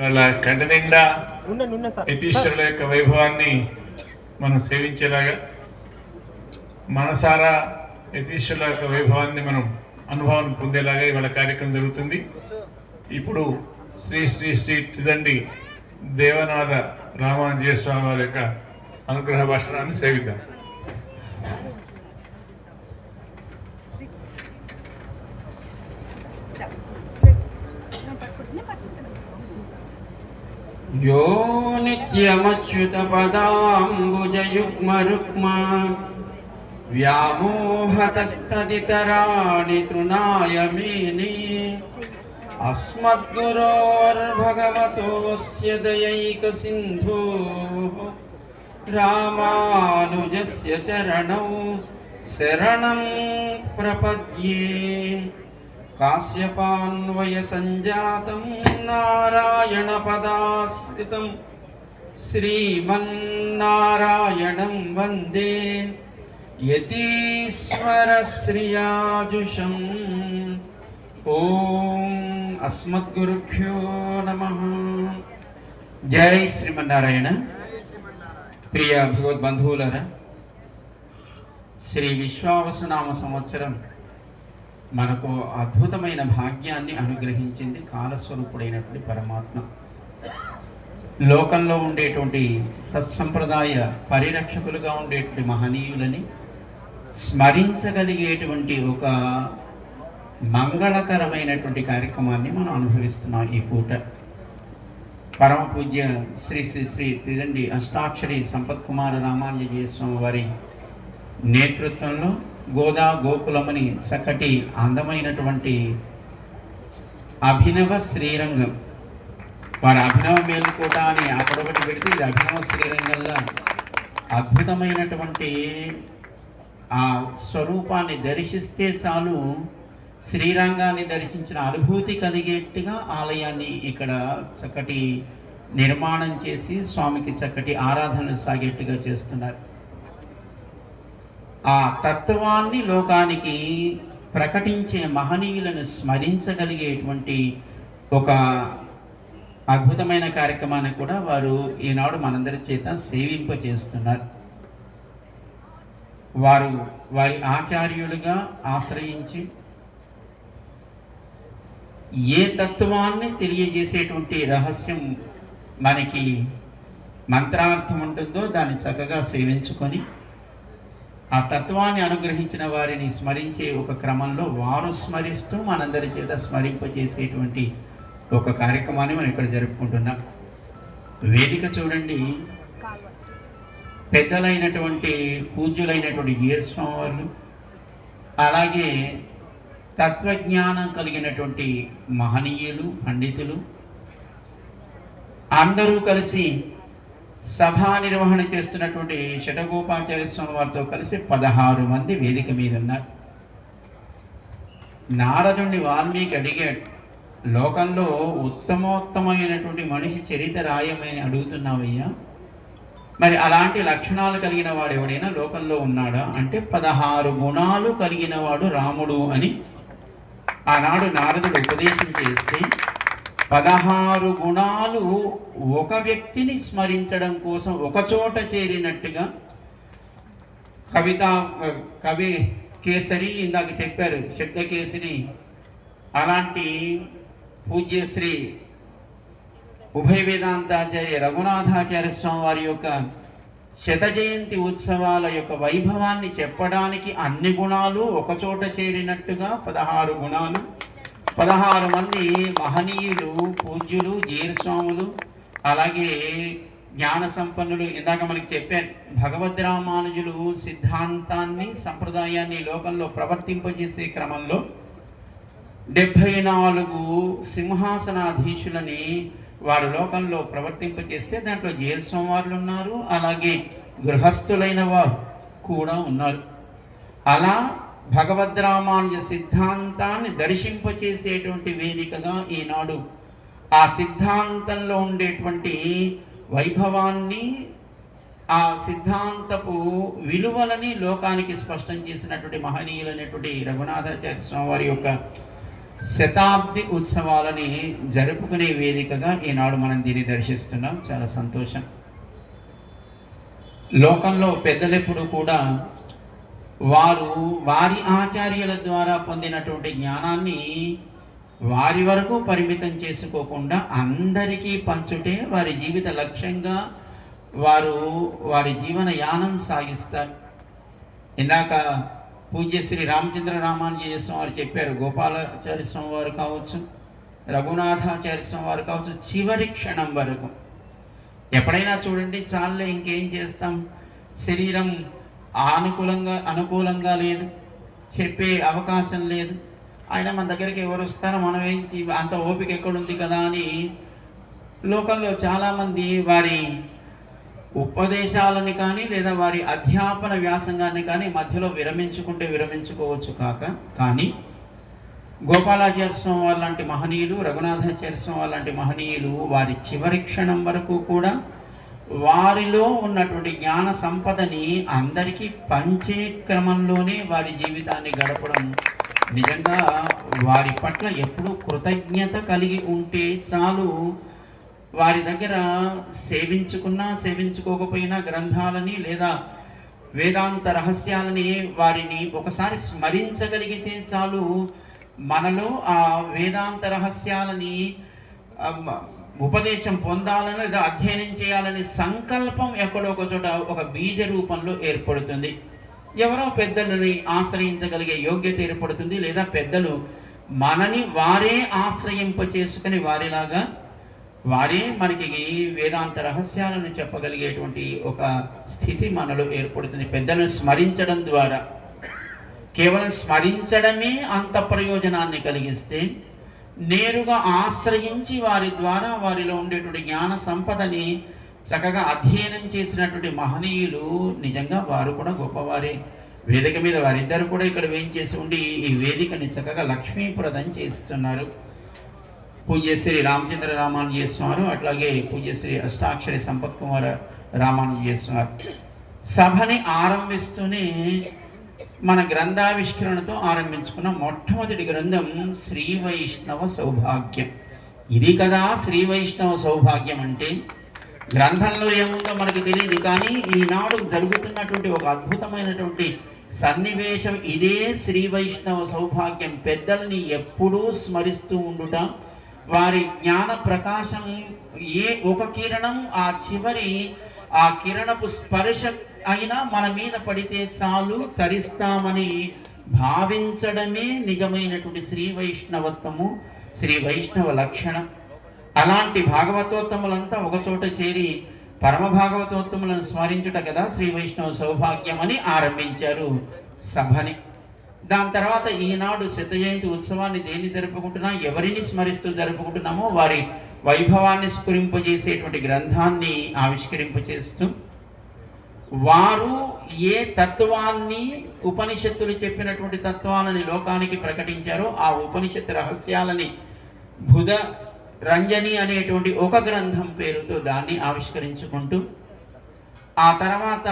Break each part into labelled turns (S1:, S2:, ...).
S1: వాళ్ళ కంటి నిండా యతీశ్వరుల యొక్క వైభవాన్ని మనం సేవించేలాగా మనసారా యతీశ్వరుల యొక్క వైభవాన్ని మనం అనుభవం పొందేలాగా ఇవాళ కార్యక్రమం జరుగుతుంది. ఇప్పుడు శ్రీ శ్రీ శ్రీ తిదండి దేవనాథ రామాంజయ స్వామి వారి యొక్క అనుగ్రహ భాషణాన్ని సేవిద్దాం.
S2: यो नित्यमच्युतपदाम्बुजयुग्मरुक्मा व्यामोहतस्तदितराणि तृणाय मेने अस्मद्गुरोर्भगवतोऽस्य दयैकसिन्धोः रामानुजस्य चरणौ शरणं प्रपद्ये काश्यपान्वयसञ्जातं नारायणपदाश्रितं श्रीमन्नारायणं वन्दे यतीश्वरश्रियाजुषम् ॐ अस्मद्गुरुभ्यो नमः జై శ్రీమన్నారాయణ ప్రియ భగవద్బంధువులరా శ్రీ విశ్వావసునామ సంవత్సరం మనకు అద్భుతమైన భాగ్యాన్ని అనుగ్రహించింది కాలస్వరూపుడైనటువంటి పరమాత్మ. లోకంలో ఉండేటువంటి సత్సంప్రదాయ పరిరక్షకులుగా ఉండేటువంటి మహనీయులని స్మరించగలిగేటువంటి ఒక మంగళకరమైనటువంటి కార్యక్రమాన్ని మనం అనుభవిస్తున్నాం ఈ పూట. పరమ పూజ్య శ్రీ శ్రీ శ్రీ తిదండి అష్టాక్షరి సంపత్ కుమార రామాంజనేయ స్వామి వారి నేతృత్వంలో గోదా గోకులమని చక్కటి అందమైనటువంటి అభినవ శ్రీరంగం. వారి అభినవ మేలుకోట అని అక్కడొకటి పెడితే ఇది అభినవ శ్రీరంగంలో అద్భుతమైనటువంటి ఆ స్వరూపాన్ని దర్శిస్తే చాలు శ్రీరంగాన్ని దర్శించిన అనుభూతి కలిగేట్టుగా ఆలయాన్ని ఇక్కడ చక్కటి నిర్మాణం చేసి స్వామికి చక్కటి ఆరాధన సాగేట్టుగా చేస్తున్నారు. ఆ తత్వాన్ని లోకానికి ప్రకటించే మహనీయులను స్మరించగలిగేటువంటి ఒక అద్భుతమైన కార్యక్రమాన్ని కూడా వారు ఈనాడు మనందరి చేత సేవింప చేస్తున్నారు. వారు వారి ఆచార్యులుగా ఆశ్రయించి ఏ తత్వాన్ని తెలియజేసేటువంటి రహస్యం మనకి మంత్రార్థం ఉంటుందో దాన్ని చక్కగా సేవించుకొని ఆ తత్వాన్ని అనుగ్రహించిన వారిని స్మరించే ఒక క్రమంలో వారు స్మరిస్తూ మనందరి చేత స్మరింపజేసేటువంటి ఒక కార్యక్రమాన్ని మనం ఇక్కడ జరుపుకుంటున్నాం. వేదిక చూడండి. పెద్దలైనటువంటి పూజ్యులైనటువంటి జీరస్వామి వారు అలాగే తత్వజ్ఞానం కలిగినటువంటి మహనీయులు పండితులు అందరూ కలిసి సభా నిర్వహణ చేస్తున్నటువంటి శటగోపాచార్య స్వామి వారితో కలిసి పదహారు మంది వేదిక మీద ఉన్నారు. నారదుని వాల్మీకి అడిగాడు లోకంలో ఉత్తమోత్తమైనటువంటి మనిషి చరిత్ర రాయమని అడుగుతున్నావయ్యా. మరి అలాంటి లక్షణాలు కలిగిన వాడు ఎవడైనా లోకంలో ఉన్నాడా? అంటే పదహారు గుణాలు కలిగిన వాడు రాముడు అని ఆనాడు నారదుడు ఉపదేశం చేస్తే పదహారు గుణాలు ఒక వ్యక్తిని స్మరించడం కోసం ఒక చోట చేరినట్టుగా కవిత కవి కేసరి ఇందాక చెప్పారు శబ్దకేసరి అలాంటి పూజ్యశ్రీ ఉభయ వేదాంతాచార్య రఘునాథాచార్య స్వామి వారి యొక్క శత జయంతి ఉత్సవాల యొక్క వైభవాన్ని చెప్పడానికి అన్ని గుణాలు ఒకచోట చేరినట్టుగా పదహారు గుణాలు పదహారు మంది మహనీయులు పూజ్యులు జీరస్వాములు అలాగే జ్ఞాన సంపన్నులు. ఇందాక మనకి చెప్పాను భగవద్ రామానుజులు సిద్ధాంతాన్ని సంప్రదాయాన్ని లోకంలో ప్రవర్తింపజేసే క్రమంలో డెబ్భై నాలుగు సింహాసనాధీశులని వారు లోకంలో ప్రవర్తింపజేస్తే దాంట్లో జీరస్వామివారులు ఉన్నారు అలాగే గృహస్థులైన వారు కూడా ఉన్నారు. అలా భగవద్రామానుజ సిద్ధాంతాన్ని దర్శింపచేసేటువంటి వేదికగా ఈనాడు ఆ సిద్ధాంతంలో ఉండేటువంటి వైభవాన్ని ఆ సిద్ధాంతపు విలువలని లోకానికి స్పష్టం చేసినటువంటి మహనీయులైనటువంటి రఘునాథాచార్య స్వామి వారి యొక్క శతాబ్ది ఉత్సవాలని జరుపుకునే వేదికగా ఈనాడు మనం దీన్ని దర్శిస్తున్నాం. చాలా సంతోషం. లోకంలో పెద్దలెప్పుడు కూడా వారు వారి ఆచార్యుల ద్వారా పొందినటువంటి జ్ఞానాన్ని వారి వరకు పరిమితం చేసుకోకుండా అందరికీ పంచుటే వారి జీవిత లక్ష్యంగా వారు వారి జీవన యానం సాగిస్తారు. ఇందాక పూజ్య శ్రీ రామచంద్ర రామానుజయ స్వామి వారు చెప్పారు గోపాలాచార్య స్వామి వారు కావచ్చు రఘునాథాచార్య స్వామి వారు కావచ్చు చివరి క్షణం వరకు. ఎప్పుడైనా చూడండి చాలే ఇంకేం చేస్తాం? శరీరం అనుకూలంగా అనుకూలంగా లేదు. చెప్పే అవకాశం లేదు. ఆయన మన దగ్గరికి ఎవరు వస్తారో మనం ఏం అంత ఓపిక ఎక్కడుంది కదా అని లోకంలో చాలామంది వారి ఉపదేశాలని కానీ లేదా వారి అధ్యాపన వ్యాసంగాన్ని కానీ మధ్యలో విరమించుకుంటే విరమించుకోవచ్చు కాక కానీ గోపాలాచార్య స్వామి వారి లాంటి మహనీయులు రఘునాథాచార్య స్వామి వారి లాంటి మహనీయులు వారి చివరి క్షణం వరకు కూడా వారిలో ఉన్నటువంటి జ్ఞాన సంపదని అందరికీ పంచే క్రమంలోనే వారి జీవితాన్ని గడపడం. నిజంగా వారి పట్ల ఎప్పుడు కృతజ్ఞత కలిగి ఉంటే చాలు. వారి దగ్గర సేవించుకున్నా సేవించుకోకపోయినా గ్రంథాలని లేదా వేదాంత రహస్యాలని వారిని ఒకసారి స్మరించగలిగితే చాలు. మనలో ఆ వేదాంత రహస్యాలని ఉపదేశం పొందాలని లేదా అధ్యయనం చేయాలనే సంకల్పం ఎక్కడో ఒక చోట ఒక బీజ రూపంలో ఏర్పడుతుంది. ఎవరో పెద్దలని ఆశ్రయించగలిగే యోగ్యత ఏర్పడుతుంది లేదా పెద్దలు మనని వారే ఆశ్రయింప చేసుకుని వారిలాగా వారే మనకి వేదాంత రహస్యాలను చెప్పగలిగేటువంటి ఒక స్థితి మనలో ఏర్పడుతుంది. పెద్దలను స్మరించడం ద్వారా. కేవలం స్మరించడమే అంత ప్రయోజనాన్ని కలిగిస్తే నేరుగా ఆశ్రయించి వారి ద్వారా వారిలో ఉండేటువంటి జ్ఞాన సంపదని చక్కగా అధ్యయనం చేసినటువంటి మహనీయులు నిజంగా వారు కూడా గొప్పవారే. వేదిక మీద వారిద్దరు కూడా ఇక్కడ వేయించేసి ఉండి ఈ వేదికని చక్కగా లక్ష్మీప్రదం చేస్తున్నారు. పూజ్యశ్రీ రామచంద్ర రామానుజయ స్వామి అట్లాగే పూజ్యశ్రీ అష్టాక్షరి సంపత్ కుమార్ రామానుజయ స్వామి. సభని ఆరంభిస్తూనే మన గ్రంథావిష్కరణతో ఆరంభించుకున్న మొట్టమొదటి గ్రంథం శ్రీ వైష్ణవ సౌభాగ్యం. ఇది కదా శ్రీ వైష్ణవ సౌభాగ్యం అంటే గ్రంథంలో ఏముందో మనకి తెలియదు కానీ ఈనాడు జరుగుతున్నటువంటి ఒక అద్భుతమైనటువంటి సన్నివేశం ఇదే శ్రీ వైష్ణవ సౌభాగ్యం. పెద్దల్ని ఎప్పుడూ స్మరిస్తూ ఉండుట వారి జ్ఞాన ప్రకాశం ఏ ఒక కిరణం ఆ చివరి ఆ కిరణపు స్పర్శ అయినా మన మీద పడితే చాలు తరిస్తామని భావించడమే నిజమైనటువంటి శ్రీ వైష్ణవత్వము శ్రీ వైష్ణవ లక్షణం. అలాంటి భాగవతోత్తములంతా ఒకచోట చేరి పరమ భాగవతోత్తములను స్మరించుట కదా శ్రీ వైష్ణవ సౌభాగ్యం అని ఆరంభించారు సభని. దాని తర్వాత ఈనాడు శత జయంతి ఉత్సవాన్ని దేన్ని జరుపుకుంటున్నా ఎవరిని స్మరిస్తూ జరుపుకుంటున్నామో వారి వైభవాన్ని స్ఫురింపజేసేటువంటి గ్రంథాన్ని ఆవిష్కరింపచేస్తూ వారు ఏ తత్వాన్ని ఉపనిషత్తులు చెప్పినటువంటి తత్వాలని లోకానికి ప్రకటించారో ఆ ఉపనిషత్తు రహస్యాలని బుధ రంజని అనేటువంటి ఒక గ్రంథం పేరుతో దాన్ని ఆవిష్కరించుకుంటూ ఆ తర్వాత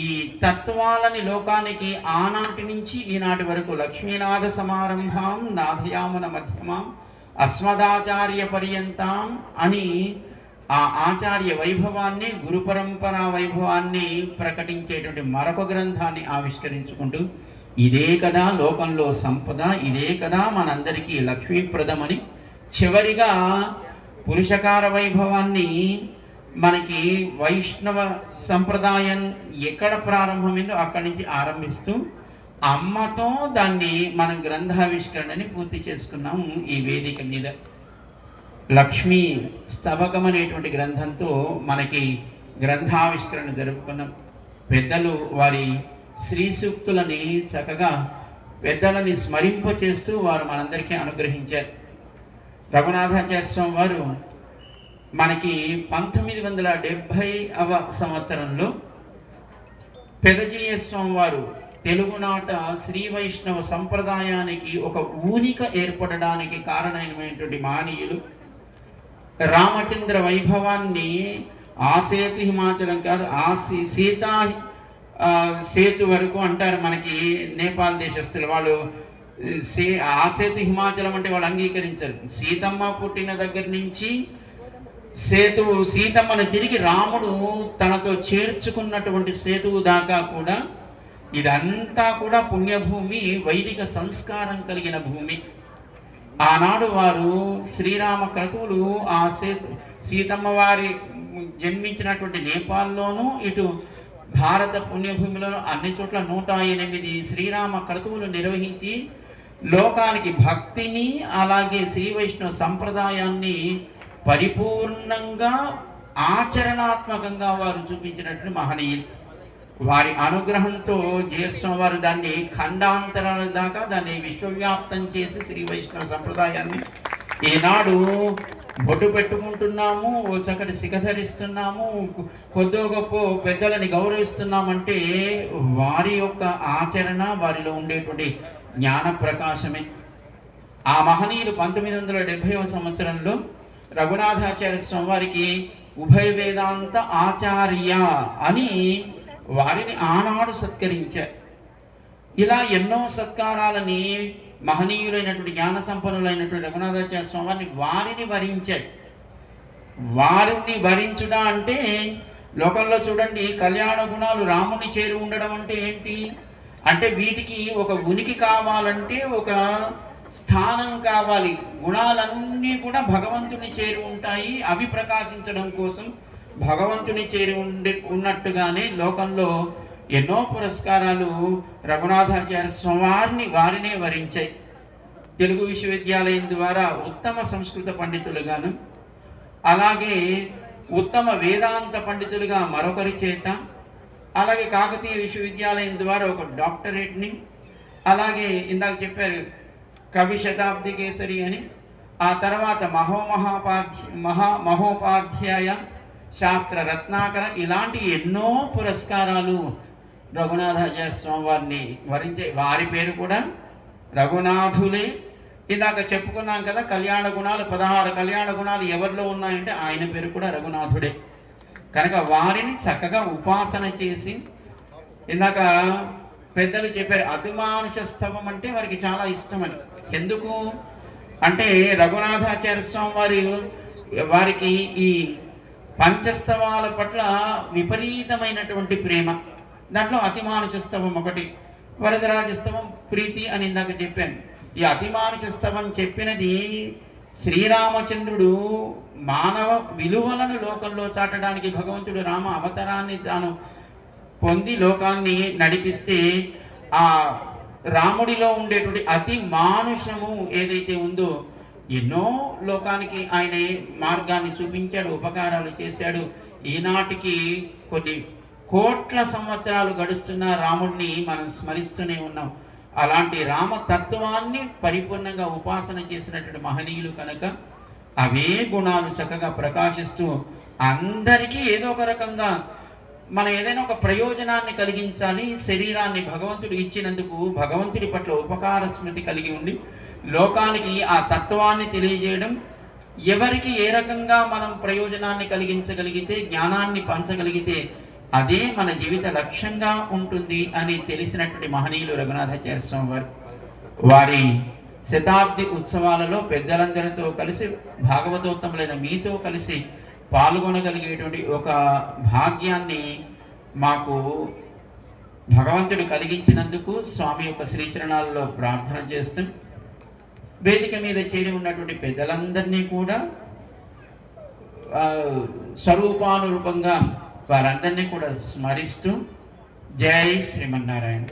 S2: ఈ తత్వాలని లోకానికి ఆనాటి నుంచి ఈనాటి వరకు లక్ష్మీనాథ సమారంభం నాథయామన మధ్యమాం అస్మదాచార్య పర్యంతం అని ఆ ఆచార్య వైభవాన్ని గురు పరంపర వైభవాన్ని ప్రకటించేటువంటి మరొక గ్రంథాన్ని ఆవిష్కరించుకుంటూ ఇదే కదా లోకంలో సంపద ఇదే కదా మనందరికీ లక్ష్మీప్రదమని చివరిగా పురుషకార వైభవాన్ని మనకి వైష్ణవ సంప్రదాయం ఎక్కడ ప్రారంభమైందో అక్కడి నుంచి ఆరంభిస్తూ అమ్మతో దాన్ని మనం గ్రంథావిష్కరణని పూర్తి చేసుకున్నాం ఈ వేదిక మీద. లక్ష్మీ స్తవకం అనేటువంటి గ్రంథంతో మనకి గ్రంథావిష్కరణ జరుపుకున్నాం. పెద్దలు వారి శ్రీ సూక్తులని చక్కగా పెద్దలని స్మరింపచేస్తూ వారు మనందరికీ అనుగ్రహించారు. రఘునాథాచార్య స్వామి వారు మనకి పంతొమ్మిది వందల డెబ్భై అవ సంవత్సరంలో పెదజీయ స్వామి వారు తెలుగునాట శ్రీ వైష్ణవ సంప్రదాయానికి ఒక ఊనిక ఏర్పడడానికి కారణమైనటువంటి మానీయులు రామచంద్ర వైభవాన్ని ఆ సేతు హిమాచలం కాదు ఆ సీతా సేతు వరకు అంటారు మనకి నేపాల్ దేశస్తులు. వాళ్ళు సే ఆసేతు హిమాచలం అంటే వాళ్ళు అంగీకరించారు. సీతమ్మ పుట్టిన దగ్గర నుంచి సేతువు సీతమ్మను తిరిగి రాముడు తనతో చేర్చుకున్నటువంటి సేతువు దాకా కూడా ఇదంతా కూడా పుణ్యభూమి వైదిక సంస్కారం కలిగిన భూమి. ఆనాడు వారు శ్రీరామ క్రతువులు ఆ సీతమ్మ వారి జన్మించినటువంటి నేపాల్లోనూ ఇటు భారత పుణ్యభూమిలో అన్ని చోట్ల నూట ఎనిమిది శ్రీరామ క్రతువులు నిర్వహించి లోకానికి భక్తిని అలాగే శ్రీ వైష్ణవ సంప్రదాయాన్ని పరిపూర్ణంగా ఆచరణాత్మకంగా వారు చూపించినట్టు మహనీయులు. వారి అనుగ్రహంతో జీర్స్వామి వారు దాన్ని ఖండాంతరాల దాకా దాన్ని విశ్వవ్యాప్తం చేసి శ్రీ వైష్ణవ సంప్రదాయాన్ని ఈనాడు బొట్టు పెట్టుకుంటున్నాము ఓ చక్కటి సిగధరిస్తున్నాము కొద్దో గొప్ప పెద్దలని గౌరవిస్తున్నామంటే వారి యొక్క ఆచరణ వారిలో ఉండేటువంటి జ్ఞాన ప్రకాశమే. ఆ మహనీయులు పంతొమ్మిది వందల డెబ్భైవ సంవత్సరంలో రఘునాథాచార్య స్వామి వారికి ఉభయ వేదాంత ఆచార్య అని వారిని ఆనాడు సత్కరించారు ఇలా ఎన్నో సత్కారాలని మహనీయులైనటువంటి జ్ఞాన సంపన్నులైనటువంటి రఘునాథాచార్య స్వామిని వారిని వారిని వరించాయి వారిని వరించుట అంటే లోకంలో చూడండి కళ్యాణ గుణాలు రాముని చేరి ఉండడం అంటే ఏంటి? అంటే వీటికి ఒక ఉనికి కావాలంటే ఒక స్థానం కావాలి. గుణాలన్నీ కూడా భగవంతుని చేరి ఉంటాయి అవి ప్రకాశించడం కోసం భగవంతుని చేరి ఉండి ఉన్నట్టుగానే లోకంలో ఎన్నో పురస్కారాలు రఘునాథాచార్య స్వామివారిని వారినే వరించాయి. తెలుగు విశ్వవిద్యాలయం ద్వారా ఉత్తమ సంస్కృత పండితులుగాను అలాగే ఉత్తమ వేదాంత పండితులుగా మరొకరి చేత అలాగే కాకతీయ విశ్వవిద్యాలయం ద్వారా ఒక డాక్టరేట్ని అలాగే ఇందాక చెప్పారు కవి శతాబ్ది కేసరి అని ఆ తర్వాత మహోమహాపాధ్య మహా మహోపాధ్యాయ శాస్త్ర రత్నాకర ఇలాంటి ఎన్నో పురస్కారాలు రఘునాథాచార్య స్వామి వారిని వరించే వారి పేరు కూడా రఘునాథులే. ఇందాక చెప్పుకున్నాం కదా కళ్యాణ గుణాలు పదహారు కళ్యాణ గుణాలు ఎవరిలో ఉన్నాయంటే ఆయన పేరు కూడా రఘునాథుడే. కనుక వారిని చక్కగా ఉపాసన చేసి ఇందాక పెద్దలు చెప్పారు అతిమానుష స్తవం అంటే వారికి చాలా ఇష్టమని ఎందుకు? అంటే రఘునాథాచార్య స్వామి వారి వారికి ఈ పంచస్తవాల పట్ల విపరీతమైనటువంటి ప్రేమ. దాంట్లో అతిమానుషస్తవం ఒకటి వరదరాజస్తవం ప్రీతి అని ఇందాక చెప్పాను. ఈ అతిమానుషస్తవం చెప్పినది శ్రీరామచంద్రుడు మానవ విలువలను లోకంలో చాటడానికి భగవంతుడు రామ అవతారాన్ని తాను పొంది లోకాన్ని నడిపిస్తే ఆ రాముడిలో ఉండేటువంటి అతి మానుషము ఏదైతే ఉందో ఎన్నో లోకానికి ఆయన మార్గాన్ని చూపించాడు ఉపకారాలు చేశాడు. ఈనాటికి కొన్ని కోట్ల సంవత్సరాలు గడుస్తున్న రాముడిని మనం స్మరిస్తూనే ఉన్నాం. అలాంటి రామ తత్వాన్ని పరిపూర్ణంగా ఉపాసన చేసినటువంటి మహనీయులు కనుక అవే గుణాలు చక్కగా ప్రకాశిస్తూ అందరికీ ఏదో ఒక రకంగా మనం ఏదైనా ఒక ప్రయోజనాన్ని కలిగించాలి శరీరాన్ని భగవంతుడు ఇచ్చినందుకు భగవంతుడి పట్ల ఉపకార స్మృతి కలిగి ఉండి లోకానికి ఆ తత్వాన్ని తెలియజేయడం ఎవరికి ఏ రకంగా మనం ప్రయోజనాన్ని కలిగించగలిగితే జ్ఞానాన్ని పంచగలిగితే అదే మన జీవిత లక్ష్యంగా ఉంటుంది అని తెలిసినటువంటి మహనీయులు రఘునాథాచార్య స్వామి వారు వారి శతాబ్ది ఉత్సవాలలో పెద్దలందరితో కలిసి భాగవతోత్తములైన మీతో కలిసి పాల్గొనగలిగేటువంటి ఒక భాగ్యాన్ని మాకు భగవంతుడు కలిగించినందుకు స్వామి యొక్క శ్రీచరణాలలో ప్రార్థన చేస్తూ వేదిక మీద చేరి ఉన్నటువంటి పెద్దలందరినీ కూడా స్వరూపానురూపంగా వారందరినీ కూడా స్మరిస్తూ జై శ్రీమన్నారాయణ.